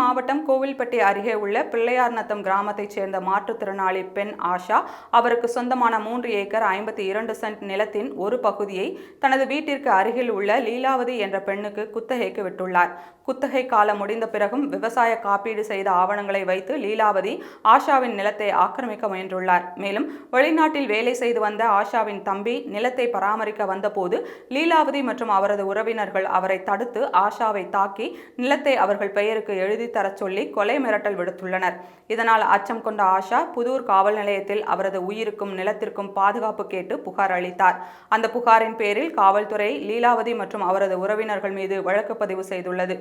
மாவட்டம் கோவில்பட்டி அருகே உள்ள பிள்ளையார் நத்தம் கிராமத்தைச் சேர்ந்த மாற்றுத்திறனாளி பெண் ஆஷா அவருக்கு சொந்தமான மூன்று ஏக்கர் ஐம்பத்தி இரண்டு சென்ட் நிலத்தின் ஒரு பகுதியை தனது வீட்டிற்கு அருகில் உள்ள லீலாவதி என்ற பெண்ணுக்கு குத்தகைக்கு விட்டுள்ளார். குத்தகை காலம் முடிந்த பிறகும் விவசாய காப்பீடு செய்த ஆவணங்களை வைத்து லீலாவதி ஆஷாவின் நிலத்தை ஆக்கிரமிக்க முயன்றுள்ளார். மேலும் வெளிநாட்டில் வேலை செய்து வந்த ஆஷாவின் தம்பி நிலத்தை பராமரிக்க வந்தபோது லீலாவதி மற்றும் அவரது உறவினர்கள் அவரை தடுத்து ஆஷாவை தாக்கி நிலத்தை அவர்கள் பெயருக்கு எழுதி தரச் சொல்லி கொலை மிரட்டல் விடுத்துள்ளனர். இதனால் அச்சம் கொண்ட ஆஷா புதூர் காவல் நிலையத்தில் அவரது உயிருக்கும் நிலத்திற்கும் பாதுகாப்பு கேட்டு புகார் அளித்தார். அந்த புகாரின் பேரில் காவல்துறை லீலாவதி மற்றும் அவரது உறவினர்கள் மீது வழக்கு பதிவு செய்துள்ளது.